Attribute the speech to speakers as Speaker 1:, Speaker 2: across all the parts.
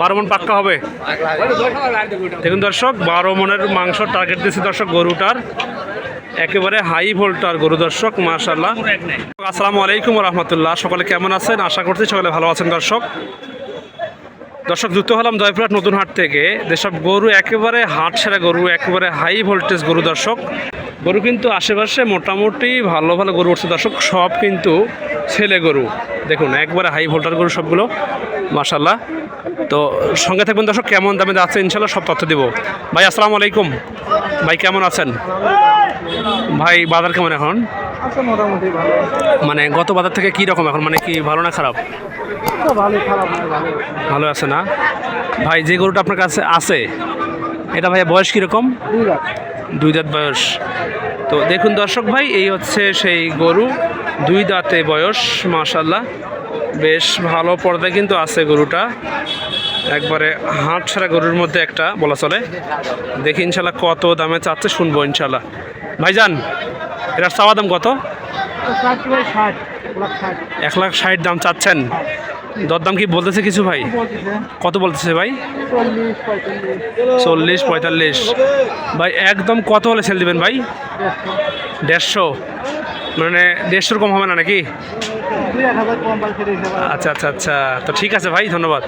Speaker 1: বারো মন পাক্কা হবে। দেখুন দর্শক, বারো মনের মাংস টার্গেট দিয়েছে দর্শক গরুটার। একেবারে হাই ভোল্টার গরু দর্শক মাশাল্লাহ আসসালামু আলাইকুম রহমতুল্লাহ সকলে কেমন আছেন? আশা করছি সকলে ভালো আছেন দর্শক। দর্শক, যুক্ত হলাম জয়পুরহাট নতুন হাট থেকে। যেসব গরু একেবারে হাট সেরা গরু, একেবারে হাই ভোল্টেজ গরু দর্শক। গরু কিন্তু আশেপাশে মোটামুটি ভালো ভালো গরু উঠছে দর্শক, সব কিন্তু ছেলে গরু। দেখুন, একবারে হাই ভোল্টার গরু সবগুলো মাশাল্লাহ তো সঙ্গে থাকবেন দর্শক কেমন দামে যাচ্ছে ইনশাল্লাহ সব তথ্য দেবো। ভাই আসসালামু আলাইকুম। ভাই কেমন আছেন? ভাই বাজার কেমন এখন? মানে গত বাজার থেকে কি রকম এখন? মানে কি ভালো না খারাপ?
Speaker 2: ভালো
Speaker 1: আছে না? ভাই যে গরুটা আপনার কাছে আছে এটা ভাই বয়স কীরকম?
Speaker 2: দুই
Speaker 1: দাঁত বয়স। তো দেখুন দর্শক ভাই এই হচ্ছে সেই গরু দুই দাঁতে বয়স মাশাল্লাহ বেশ ভালো পর্দায় কিন্তু আছে গরুটা। একবারে হাট ছাড়া গরুর মধ্যে একটা বলা চলে। দেখি ইনশাল্লাহ কত দামে চাচ্ছে শুনব ইনশাল্লাহ ভাইজান এটার চাওয়া দাম কত?
Speaker 2: এক লাখ ষাট
Speaker 1: দাম চাচ্ছেন। দরদাম কি বলতেছে কিছু ভাই? কত বলতেছে ভাই?
Speaker 2: চল্লিশ পঁয়তাল্লিশ।
Speaker 1: ভাই, একদম কত হলে সেল দিবেন ভাই? দেড়শো। মানে দেড়শোর কম হবে না নাকি? আচ্ছা আচ্ছা আচ্ছা। তো ঠিক আছে ভাই, ধন্যবাদ।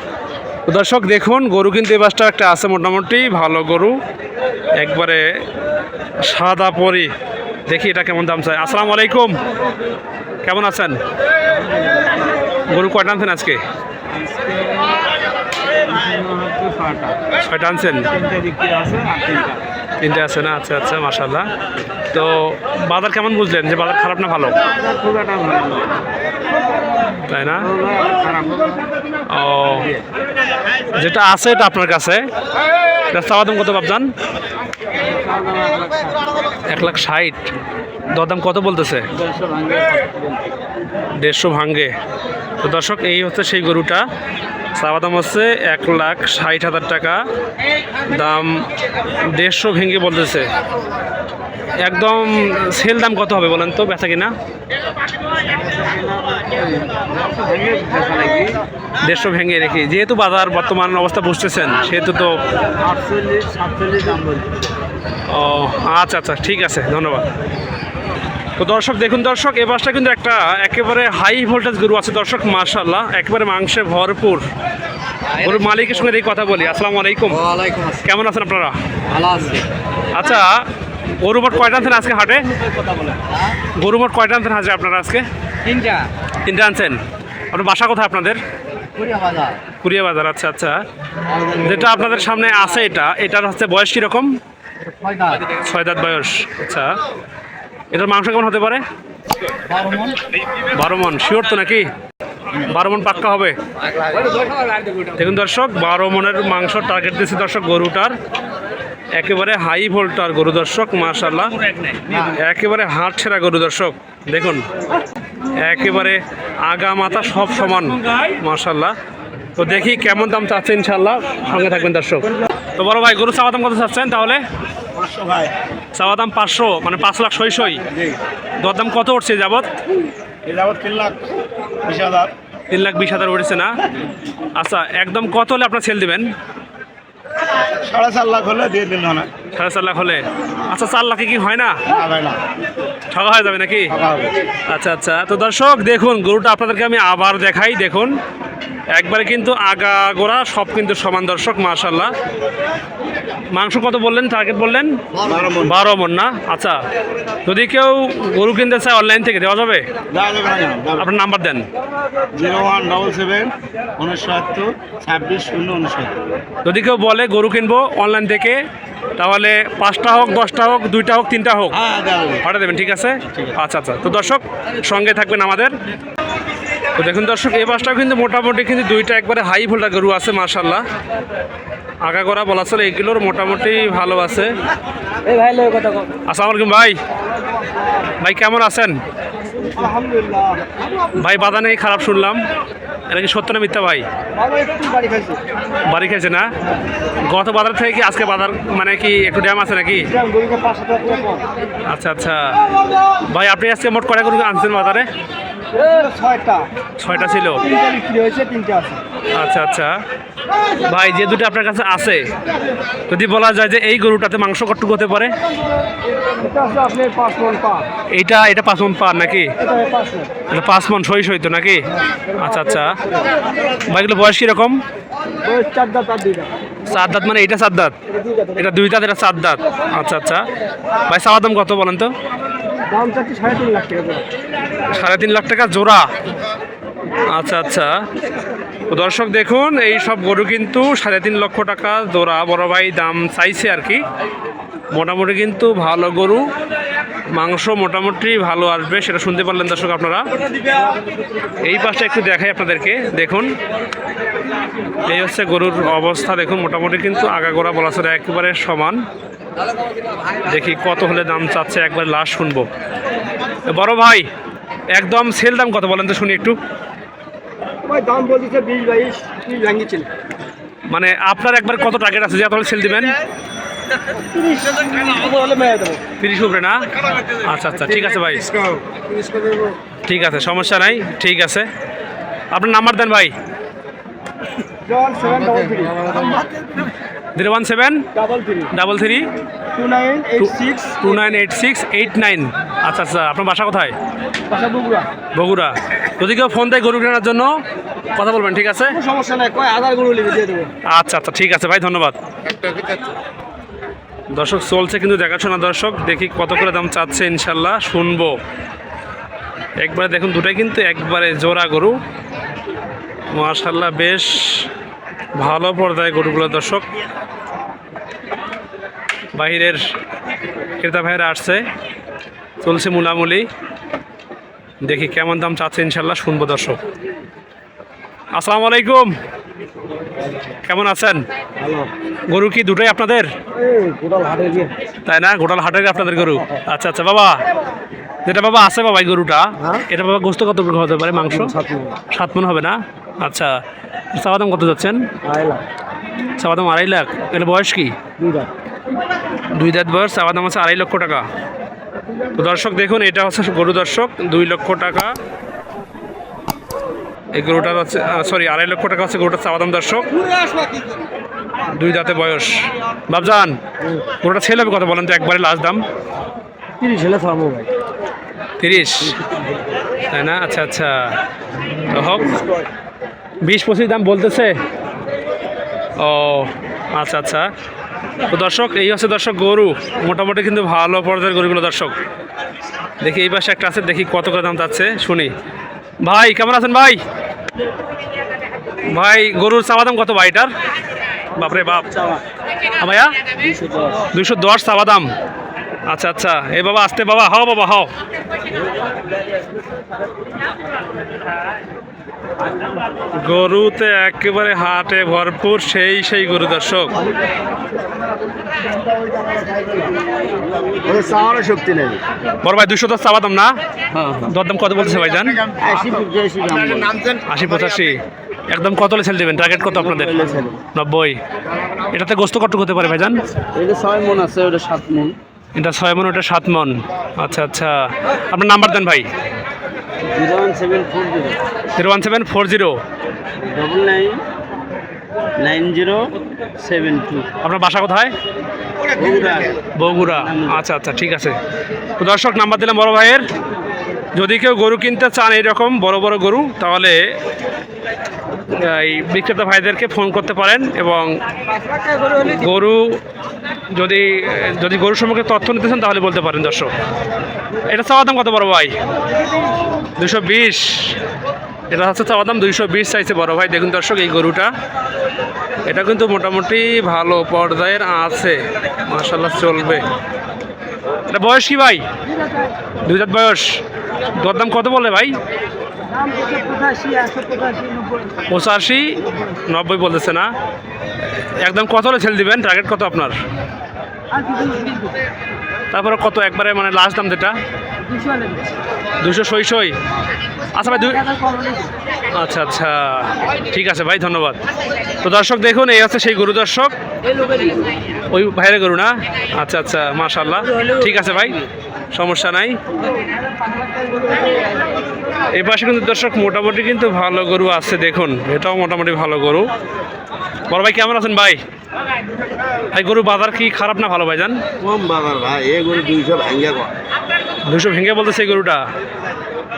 Speaker 1: দর্শক, দেখুন, গরু কিন্তু এই বাসটা একটা আছে মোটামুটি, ভালো গরু। একবারে সাদা পরি। দেখি এটা কেমন দাম চাই আসসালামু আলাইকুম। কেমন আছেন? গরু কয়টা আনছেন আজকে? ছয়টা আনছেন?
Speaker 2: তিনটে আছে
Speaker 1: না? আচ্ছা আচ্ছা মাশাল্লাহ তো বাজার কেমন বুঝলেন? যে বাজার খারাপ না ভালো। তাই না? ও, যেটা আছে এটা আপনার কাছে? চাওয়া দাম কত ভাবজান? এক লাখ ষাট। দরদাম কত বলতেছে?
Speaker 2: দেড়শো
Speaker 1: ভাঙ্গে। তো দর্শক এই হচ্ছে সেই গরুটা। চাওয়া দাম হচ্ছে এক লাখ ষাট হাজার টাকা। দাম দেড়শো ভেঙে বলতেছে। একদম সেল দাম কত হবে বলেন তো বেচা কিনা? দেড়শো ভেঙে রেখে। যেহেতু বাজার বর্তমান অবস্থা বুঝতেছেন সেহেতু তো ও আচ্ছা আচ্ছা ঠিক আছে ধন্যবাদ। তো দর্শক দেখুন দর্শক এ বাসটা কিন্তু একটা একেবারে হাই ভোল্টেজ গরু আছে দর্শক মার্শাল্লাহ একেবারে মাংসে ভরপুর। গরুর মালিকের সঙ্গে এই কথা বলি আসসালামু আলাইকুম। কেমন আছেন আপনারা?
Speaker 2: ভালো আছে।
Speaker 1: আচ্ছা গরু মোট কয়টা আনছেন আজকে হাটে? গরু মোট কয়টা আনছেন হাটে আপনারা আজকে?
Speaker 2: তিনটা।
Speaker 1: তিনটা আনছেন। আপনার বাসা কোথায় আপনাদের?
Speaker 2: কুড়িয়া বাজার।
Speaker 1: কুরিয়া বাজার আচ্ছা আচ্ছা। যেটা আপনাদের সামনে আছে এটা এটার হচ্ছে বয়স কীরকম? ছয় দাঁত বয়স আচ্ছা। এটার মাংস কেমন হতে পারে?
Speaker 2: বারো মন।
Speaker 1: শিওর তো নাকি? বারো মন পাক্কা হবে। দেখুন দর্শক, বারো মনের মাংস টার্গেট দিয়েছে দর্শক গরুটার। একেবারে হাই ভোল্টার গরু দর্শক মাশাল্লাহ একেবারে হাট ছেঁড়া গরু দর্শক। দেখুন, একেবারে আগা মাথা সব সমান মাশাল্লাহ তো দেখি কেমন দাম চাচ্ছে ইনশাল্লাহ সঙ্গে থাকবেন দর্শক। তো বড় ভাই গরু চাওয়া দাম কত চাচ্ছেন তাহলে?
Speaker 2: পাঁচশো ভাই।
Speaker 1: চাওয়া দাম পাঁচশো মানে পাঁচ লাখ সই সই দরদাম কত উঠছে
Speaker 2: যাবৎ? তিন লাখ বিশ হাজার।
Speaker 1: তিন লাখ বিশ হাজার উঠেছে না? আচ্ছা একদম কত হলে আপনার সেল দিবেন?
Speaker 2: সাড়ে চার লাখ হলে দিয়ে দিন না
Speaker 1: সাড়ে চার লাখ হলে। আচ্ছা চার লাখে কি হয় না? ঠকা হয়ে যাবে নাকি? আচ্ছা আচ্ছা। তো দর্শক দেখুন গরুটা আপনাদেরকে আমি আবার দেখাই দেখুন। একবারে কিন্তু আগা গোড়া সব কিন্তু সমান দর্শক মার্শাল্লাহ মাংস কত বললেন? টার্গেট বললেন?
Speaker 2: বারো মন।
Speaker 1: না? আচ্ছা যদি কেউ গরু কিনতে চায় অনলাইন থেকে দেওয়া যাবে? আপনার নাম্বার দেন।
Speaker 2: জিরো ওয়ান ডবল সেভেন উনসত্তর ছাব্বিশ শূন্য উনসত্তর।
Speaker 1: যদি কেউ বলে গরু কিনবো অনলাইন থেকে তাহলে পাঁচটা হোক দশটা হোক দুইটা হোক তিনটা হোক
Speaker 2: হ্যাঁ
Speaker 1: পাঠিয়ে দেবেন ঠিক আছে। আচ্ছা আচ্ছা। তো দর্শক সঙ্গে থাকবেন আমাদের। তো দেখুন দর্শক এই বাসটাও কিন্তু মোটামুটি কিন্তু দুইটা একবারে হাই ভোল্টার গরু আছে মার্শাল্লাহ করা বলা চলে এগুলোর মোটামুটি ভালো আছে। আসসালামু আলাইকুম ভাই। ভাই কেমন আছেন? ভাই বাধা নেই খারাপ শুনলাম। এটা কি সত্য না মিথ্যা ভাই?
Speaker 2: বাড়ি খাইছি।
Speaker 1: খেয়েছে না? গত বাজার থেকে কি আজকে বাজার মানে কি একটু ড্যাম আছে নাকি?
Speaker 2: করে
Speaker 1: আচ্ছা আচ্ছা। ভাই আপনি আজকে মোট কটা গরু আনছেন বাজারে?
Speaker 2: ছয়টা।
Speaker 1: ছয়টা ছিল?
Speaker 2: তিনটা বিক্রি হয়েছে তিনটা আছে।
Speaker 1: আচ্ছা আচ্ছা। ভাই যে দুটো আপনার কাছে আছে যদি বলা যায় যে এই গরুটাতে মাংস কটুক হতে পারে?
Speaker 2: এটা
Speaker 1: এটা পাঁচ মন পার নাকি?
Speaker 2: এটা পাঁচ মন।
Speaker 1: এটা সই সই তো নাকি? আচ্ছা আচ্ছা। ভাই এগুলো বয়স কীরকম?
Speaker 2: চার দাঁত
Speaker 1: মানে এইটা চার দাঁত?
Speaker 2: এটা দুই দাঁত।
Speaker 1: এটা এটা চার দাঁত। আচ্ছা আচ্ছা। ভাই চাওয়া দাম কত বলেন তো?
Speaker 2: দাম চাচ্ছি সাড়ে তিন লাখ টাকা
Speaker 1: সাড়ে তিন লাখ টাকা জোড়া। আচ্ছা আচ্ছা। দর্শক দেখুন, এই সব গরু কিন্তু সাড়ে তিন লক্ষ টাকা জোড়া। বড় ভাই দাম চাইছে আর কি। মোটামুটি কিন্তু ভালো গরু। মাংস মোটামুটি ভালো আসবে, সেটা শুনতে পারলেন দর্শক আপনারা। এই পাশটা একটু দেখাই আপনাদেরকে। দেখুন, এই হচ্ছে গরুর অবস্থা। দেখুন, মোটামুটি কিন্তু আগাগোড়া বলা একেবারে সমান। দেখি কত হলে দাম চাচ্ছে একবার লাস্ট শুনব। বড় ভাই একদম সেল দাম কত বলেন তো শুনি একটু।
Speaker 2: ওই দাম বলতেছে বিশ বাইশ ভাঙিয়েছিল।
Speaker 1: মানে আপনার একবার কত টার্গেট আছে যে সেল দিবেন?
Speaker 2: তিরিশ।
Speaker 1: উপরে না? আচ্ছা আচ্ছা ঠিক আছে ভাই। ঠিক আছে সমস্যা নাই ঠিক আছে। আপনার নাম্বার দেন ভাই। Zero one seven
Speaker 2: double three
Speaker 1: double three
Speaker 2: two nine eight six
Speaker 1: two nine eight six eight nine আচ্ছা আচ্ছা আপনার বাসা কোথায়?
Speaker 2: বাসা বগুড়া।
Speaker 1: বগুড়া। যদি কেউ ফোন দেয় গরু কেনার জন্য কথা বলবেন ঠিক আছে?
Speaker 2: সমস্যা নাই কয় আধার গরু লিখে দিয়ে দেবো।
Speaker 1: আচ্ছা আচ্ছা ঠিক আছে ভাই ধন্যবাদ। দর্শক চলছে কিন্তু দেখাশোনা দর্শক। দেখি কত করে দাম চাচ্ছে ইনশাল্লাহ শুনব। একবারে দেখুন দুটাই কিন্তু একবারে জোড়া গরু। মাশাল্লাহ বেশ। ভালো পর্দায় গরুগুলো দর্শক। বাহিরের ক্রেতা ভাইরা আসছে। চলছে মুলামুলি। দেখি কেমন দাম চাচ্ছে ইনশাল্লাহ শুনব দর্শক। আসসালামু আলাইকুম। কেমন আছেন? গরু কি দুটোই আপনাদের? তাই না? গোটাল হাটের আপনাদের গরু? আচ্ছা আচ্ছা বাবা। যেটা বাবা আছে বাবা এই গরুটা।
Speaker 2: হ্যাঁ।
Speaker 1: এটা বাবা গোস্ত কত হতে পারে মাংস?
Speaker 2: সাত মন
Speaker 1: হবে না? আচ্ছা চাওয়া দাম কত যাচ্ছেন?
Speaker 2: আড়াই লাখ।
Speaker 1: চাওয়া দাম আড়াই লাখ। এটা বয়স কি?
Speaker 2: দুই দাঁত।
Speaker 1: দুই দাঁত বয়স চাওয়া দাম আছে আড়াই লক্ষ টাকা। তো দর্শক দেখুন এটা হচ্ছে গরু দর্শক দুই লক্ষ টাকা। এই গরুটা হচ্ছে সরি আড়াই লক্ষ টাকা হচ্ছে গরুটার চাওয়া দাম দর্শক। দুই দাঁতে বয়স। বাবজান গরুটা ছেলে হবে কত বলেন তো একবারে লাস্ট দাম?
Speaker 2: তিরিশ হলে ফার্মো ভাই
Speaker 1: তিরিশ। তাই না? আচ্ছা আচ্ছা। হোক বিশ পঁচিশ দাম বলতেছে? ও আচ্ছা আচ্ছা। তো দর্শক এই হচ্ছে দর্শক গরু। মোটামুটি কিন্তু ভালো পর্যায়ের গরুগুলো দর্শক। দেখি এই পাশে একটা আছে দেখি কত করে দাম যাচ্ছে শুনি। ভাই কেমন আছেন ভাই? ভাই গরুর চাওয়া দাম কত ভাই এটার? বাপরে বাপ। ভাইয়া?
Speaker 2: দুইশো দশ।
Speaker 1: দুইশো চাওয়া দাম। আচ্ছা আচ্ছা। এ বাবা আসতে বাবা হাও বাবা হাও। গরুতে একেবারে হাটে ভরপুর সেই সেই গরু দর্শক।
Speaker 2: শক্তি নেই।
Speaker 1: বড় ভাই দুশো দশ চাওয়া দাম না?
Speaker 2: হ্যাঁ
Speaker 1: দরদাম কত বলতেছে ভাই জান
Speaker 2: আশি পঁচাশি
Speaker 1: একদম কত দেবেন? টার্গেট কত আপনাদের? নব্বই এটাতে গোস্ত কত হতে পারে ভাইজান?
Speaker 2: এটা ছয় মন আছে ওটা সাত মন।
Speaker 1: এটা ছয় মন ওটা সাত মন। আচ্ছা আচ্ছা। আপনার নাম্বার দেন ভাই।
Speaker 2: Zero one seven four zero.
Speaker 1: Zero one seven four zero.
Speaker 2: Double nine nine zero seven two.
Speaker 1: আপনার বাসা কোথায়? বগুড়া। আচ্ছা আচ্ছা ঠিক আছে। তো দর্শক নাম্বার দিলাম বড় ভাইয়ের। যদি কেউ গরু কিনতে চান এইরকম বড় বড় গরু তাহলে এই বিক্রেতা ভাইদেরকে ফোন করতে পারেন এবং গরু যদি যদি গরু সম্পর্কে তথ্য নিতে চান তাহলে বলতে পারেন দর্শক। এটা চাওয়া দাম কত বড় ভাই? দুশো বিশ। এটা হচ্ছে চাওয়া দাম দুইশো বিশ চাইছে বড় ভাই। দেখুন দর্শক, এই গরুটা, এটা কিন্তু মোটামুটি ভালো পর্যায়ের আছে। মাসাল্লাহ চলবে। এটা বয়স কি ভাই? দুই হাজার বয়স। দরদাম কত বলে ভাই? পঁচাশি নব্বই। বলতেছে না? একদম কত হলে ছেলে দিবেন? টার্গেট কত আপনার? তারপরে কত একবারে মানে লাস্ট দাম যেটা? দুশো সই সই। আচ্ছা ভাই আচ্ছা আচ্ছা। ঠিক আছে ভাই ধন্যবাদ। তো দর্শক দেখুন এই হচ্ছে সেই গুরু দর্শক। ওই ভাইয়ের গরু না? আচ্ছা আচ্ছা মাশাল্লাহ ঠিক আছে ভাই। সমস্যা নাই। এই পাশে কিন্তু দর্শক মোটামুটি কিন্তু ভালো গরু আছে দেখুন। এটাও মোটামুটি ভালো গরু। বড় ভাই কেমন আছেন ভাই? ভাই গরু বাজার কি খারাপ না ভালো ভাই জান?
Speaker 2: কম বাবার ভাই এ গরু দুইশো ভাঙ্গা কর
Speaker 1: দুশো ভেঙে বলতেছে এই গরুটা।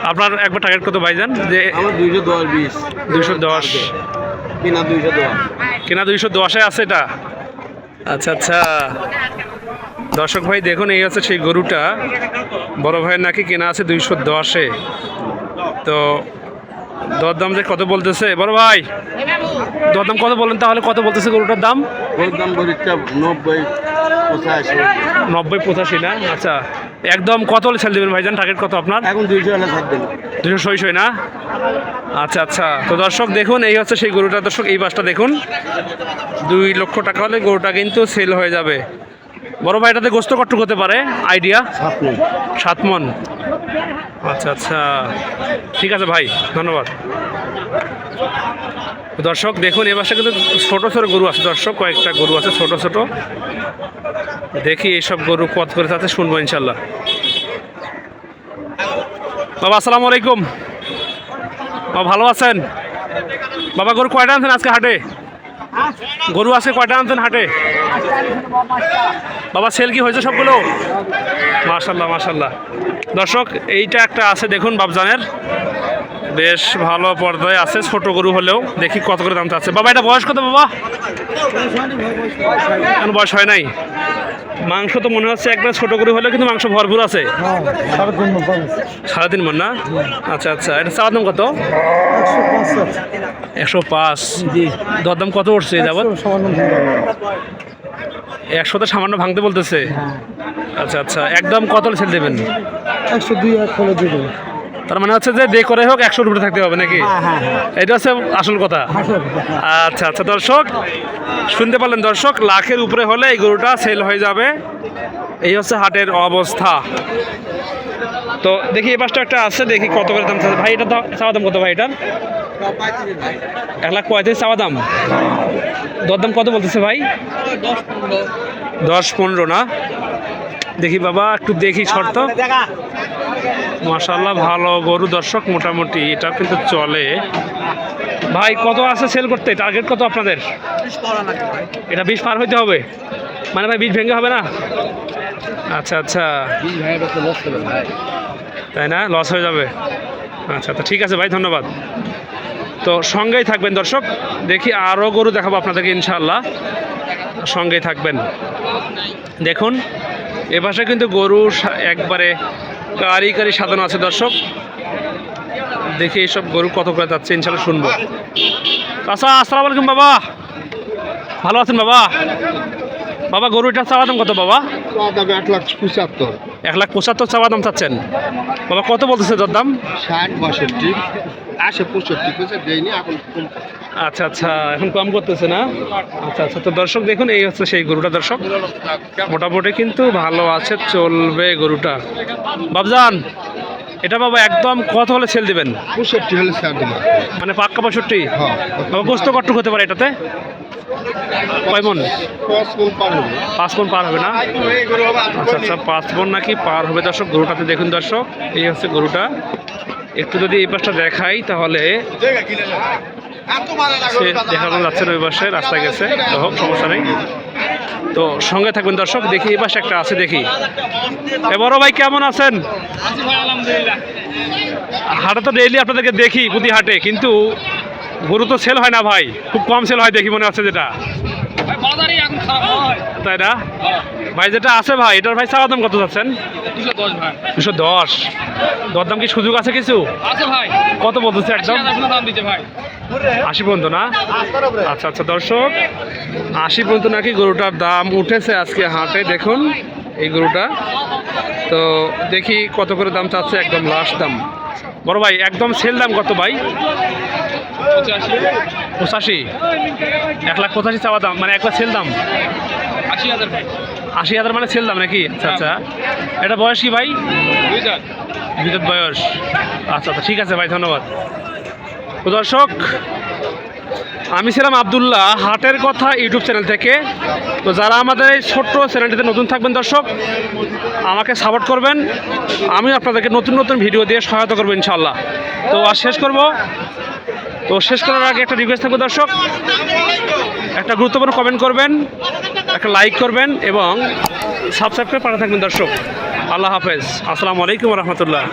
Speaker 1: আপনার একবার টার্গেট কত ভাই জান? যে
Speaker 2: দুইশো দশ বিশ।
Speaker 1: দুশো দশ।
Speaker 2: কিনা দুইশো দশ।
Speaker 1: কিনা দুইশো দশে আছে এটা। আচ্ছা আচ্ছা। দর্শক ভাই দেখুন এই হচ্ছে সেই গরুটা। বড় ভাইয়ের নাকি কেনা আছে দুইশো দশে। তো দরদাম যে কত বলতেছে? বড় ভাই দরদাম কত বলেন তাহলে? কত বলতেছে গরুটার দাম?
Speaker 2: গরুর দাম গরিবটা নব্বই পঁচাশি।
Speaker 1: নব্বই পঁচাশি না? আচ্ছা একদম কত হলে ছেড়ে দেবেন ভাইজান? টার্গেট কত আপনার?
Speaker 2: এখন দুইশো হলে ছাড়
Speaker 1: দুশো না? আচ্ছা আচ্ছা। তো দর্শক দেখুন এই হচ্ছে সেই গরুটা। দর্শক এই বাসটা দেখুন। দুই লক্ষ টাকা হলে গরুটা কিন্তু সেল হয়ে যাবে। বড় ভাই এটাতে গোস্ত কট্টু হতে পারে? আইডিয়া
Speaker 2: সাত
Speaker 1: মন আচ্ছা আচ্ছা। ঠিক আছে ভাই ধন্যবাদ। দর্শক দেখুন এ বাসা কিন্তু ছোটো ছোটো গরু আছে। দর্শক কয়েকটা গরু আছে ছোট ছোট। দেখি এইসব গরু পথ করে তাতে শুনব ইনশাল্লাহ। বাবা আসসালামু আলাইকুম। বাবা ভালো আছেন? বাবা গরু কয়টা আনছেন আজকে হাটে? গরু আছে কয়টা আনতেন হাটে? বাবা সেল কি হয়েছে সবগুলো? মার্শাল্লাহ মাশাল্লাহ। দর্শক, এইটা একটা আছে, দেখুন বাবজানের বেশ ভালো পর্দায় আছে ছোট গরু হলেও। দেখি কত করে দামটা আছে। বাবা এটা বয়স কত বাবা? এখন বয়স হয় নাই। মাংস তো মনে হচ্ছে একবার ছোট গরু হলেও কিন্তু মাংস ভরপুর আছে। সাড়ে তিন মন না? আচ্ছা আচ্ছা। এটা চাওয়ার দাম কত? একশো পাঁচ। দরদাম কত উঠছে যাবত একশোতে সামান্য ভাঙতে বলতেছে। আচ্ছা আচ্ছা। একদম কত ছেড়ে দেবেন?
Speaker 3: একশো দুই এক হলে দেবো
Speaker 1: তার মানে হচ্ছে যে দে করে হোক একশোর উপরে থাকতে হবে নাকি? এটা হচ্ছে আসল কথা। আচ্ছা আচ্ছা দর্শক শুনতে পারলেন দর্শক লাখের উপরে হলে এই গরুটা সেল হয়ে যাবে। এই হচ্ছে হাটের অবস্থা। তো দেখি এই পাশটা একটা আছে দেখি কত করে দাম ভাই এটা চাওয়া দাম কত ভাই এটার? এক লাখ পঁয়ত্রিশ চাওয়া দাম। দরদাম কত বলতেছে ভাই? দশ পনেরো। না? দেখি বাবা একটু দেখি শর্ত। মাশাল্লাহ ভালো গরু দর্শক মোটামুটি এটা কিন্তু চলে। ভাই কত আছে সেল করতে? টার্গেট কত আপনাদের? এটা বিষ পার হইতে হবে? মানে ভাই বিষ ভেঙে হবে না? আচ্ছা আচ্ছা। তাই না? লস হয়ে যাবে। আচ্ছা তো ঠিক আছে ভাই ধন্যবাদ। তো সঙ্গেই থাকবেন দর্শক। দেখি আরও গরু দেখাবো আপনাদেরকে ইনশাল্লাহ সঙ্গেই থাকবেন। দেখুন এ পাশে কিন্তু গরু একবারে কারি কারি সাজানো আছে, দর্শক। দেখি এইসব গরু কত করে যাচ্ছে, ইনশাল্লাহ শুনব। আচ্ছা আসসালাম আলাইকুম বাবা। ভালো আছেন বাবা? বাবা গরু এটা চালাতাম কত বাবা?
Speaker 2: আট লাখ পঁচাত্তর।
Speaker 1: এক লাখ পঁচাত্তর চাওয়া দাম চাচ্ছেন। বাবা কত বলতেছে তোর দাম?
Speaker 2: ষাট বাষট্টি আসে পঁয়ষট্টি দেয়নি এখন
Speaker 1: আচ্ছা আচ্ছা এখন কম করতেছে না? আচ্ছা আচ্ছা তো দর্শক দেখুন এই হচ্ছে সেই গরুটা দর্শক। মোটামুটি কিন্তু ভালো আছে চলবে গরুটা। বাবজান এটা বাবা একদম কত হলে সেল দিবেন?
Speaker 2: পঁয়ষট্টি হলে
Speaker 1: মানে পাক্কা পঁয়ষট্টি?
Speaker 2: হ্যাঁ
Speaker 1: বাবা গোস্ত কট্টুক হতে পারে এটাতে? কয় মন?
Speaker 2: পাঁচ মন পার হবে।
Speaker 1: না? আচ্ছা আচ্ছা পাঁচ মন নাকি পার হবে দর্শক গরুটাতে দেখুন দর্শক এই হচ্ছে গরুটা। একটু যদি এই পাশটা দেখাই তাহলে সে দেখানো যাচ্ছে ওই পাশে রাস্তায় গেছে হোক সমস্যা নেই। তো সঙ্গে থাকবেন দর্শক দেখি এই পাশে একটা আছে দেখি। এ বড় ভাই কেমন আছেন? হাটে তো ডেইলি আপনাদেরকে দেখি প্রতি হাটে কিন্তু গরু তো সেল হয় না ভাই খুব কম সেল হয় দেখি মনে হচ্ছে যেটা। তাই না? ভাই যেটা আছে ভাই এটার ভাই চাওয়া দাম কত যাচ্ছেন? দুশো দশ দরদাম কি সুযোগ আছে কিছু? কত বলতেছে একদম? আশি পর্যন্ত না? আচ্ছা আচ্ছা দর্শক আশি পর্যন্ত নাকি গরুটার দাম উঠেছে আজকে হাটে দেখুন এই গরুটা। তো দেখি কত করে দাম চাচ্ছে একদম লাস্ট দাম। বড় ভাই একদম সেল দাম কত ভাই? পঁচাশি। এক লাখ পঁচাশি চাওয়া দাম মানে এক লাখ সেল দাম? আশি হাজার আশি হাজার মানে সেল দাম নাকি? আচ্ছা আচ্ছা। এটা বয়স কি ভাই? বিদ্যুৎ বয়স। আচ্ছা আচ্ছা ঠিক আছে ভাই ধন্যবাদ। দর্শক আমি ছিলাম আবদুল্লাহ হাটের কথা ইউটিউব চ্যানেল থেকে। তো যারা আমাদের এই ছোট্ট চ্যানেলটিতে নতুন থাকবেন দর্শক আমাকে সাপোর্ট করবেন। আমি আপনাদেরকে নতুন নতুন ভিডিও দিয়ে সহায়তা করব ইনশাল্লাহ তো আর শেষ করব। তো শেষ করার আগে একটা রিকোয়েস্ট থাকবে দর্শক। একটা গুরুত্বপূর্ণ কমেন্ট করবেন, একটা লাইক করবেন এবং সাবস্ক্রাইব করে পাঠা থাকবেন দর্শক। আল্লাহ হাফেজ। আসসালামু আলাইকুম রহমতুল্লাহ।